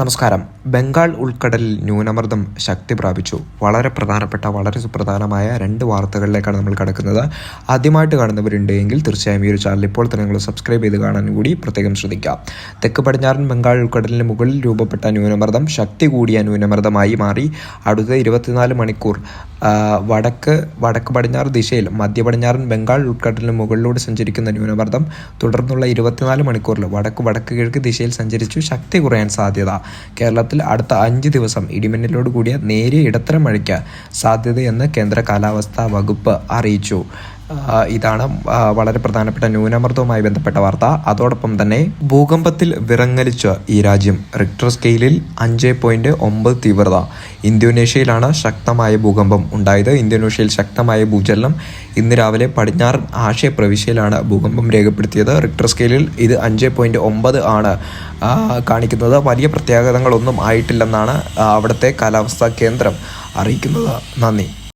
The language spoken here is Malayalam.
നമസ്കാരം ബംഗാൾ ഉൾക്കടലിൽ ന്യൂനമർദ്ദം ശക്തി പ്രാപിച്ചു. വളരെ പ്രധാനപ്പെട്ട വളരെ സുപ്രധാനമായ രണ്ട് വാർത്തകളിലേക്കാണ് നമ്മൾ കടക്കുന്നത്. ആദ്യമായിട്ട് കാണുന്നവരുണ്ടെങ്കിൽ തീർച്ചയായും ഈ ഒരു ചാനൽ ഇപ്പോൾ തന്നെ നിങ്ങൾ സബ്സ്ക്രൈബ് ചെയ്ത് കാണാൻ കൂടി പ്രത്യേകം ശ്രദ്ധിക്കുക തെക്ക് പടിഞ്ഞാറൻ ബംഗാൾ ഉൾക്കടലിന് മുകളിൽ രൂപപ്പെട്ട ന്യൂനമർദ്ദം ശക്തി കൂടിയ ന്യൂനമർദ്ദമായി മാറി. അടുത്ത ഇരുപത്തിനാല് മണിക്കൂർ വടക്ക് വടക്ക് പടിഞ്ഞാറ് ദിശയിൽ മധ്യ പടിഞ്ഞാറൻ ബംഗാൾ ഉൾക്കടലിന് മുകളിലൂടെ സഞ്ചരിക്കുന്ന ന്യൂനമർദ്ദം തുടർന്നുള്ള ഇരുപത്തിനാല് മണിക്കൂറിൽ വടക്ക് വടക്ക് കിഴക്ക് ദിശയിൽ സഞ്ചരിച്ചു ശക്തി കുറയാൻ സാധ്യത. കേരളത്തിൽ അടുത്ത അഞ്ച് ദിവസം ഇടിമിന്നലോട് കൂടിയ നേരിയ ഇടത്തരം മഴയ്ക്ക് സാധ്യതയെന്ന് കേന്ദ്ര കാലാവസ്ഥാ വകുപ്പ് അറിയിച്ചു. ഇതാണ് വളരെ പ്രധാനപ്പെട്ട ന്യൂനമർദ്ദവുമായി ബന്ധപ്പെട്ട വാർത്ത. അതോടൊപ്പം തന്നെ ഭൂകമ്പത്തിൽ വിറങ്ങലിച്ച ഈ രാജ്യം റിക്ടർ സ്കെയിലിൽ അഞ്ച് പോയിന്റ് ഒമ്പത് തീവ്രത. ഇന്തോനേഷ്യയിലാണ് ശക്തമായ ഭൂകമ്പം ഉണ്ടായത്. ഇന്തോനേഷ്യയിൽ ശക്തമായ ഭൂചലനം ഇന്ന് രാവിലെ പടിഞ്ഞാറൻ ആശയ പ്രവിശ്യയിലാണ് ഭൂകമ്പം രേഖപ്പെടുത്തിയത്. റിക്ടർ സ്കെയിലിൽ ഇത് അഞ്ച് പോയിന്റ് ഒമ്പത് ആണ് കാണിക്കുന്നത്. വലിയ പ്രത്യാഘാതങ്ങളൊന്നും ആയിട്ടില്ലെന്നാണ് അവിടുത്തെ കാലാവസ്ഥാ കേന്ദ്രം അറിയിക്കുന്നത്. നന്ദി.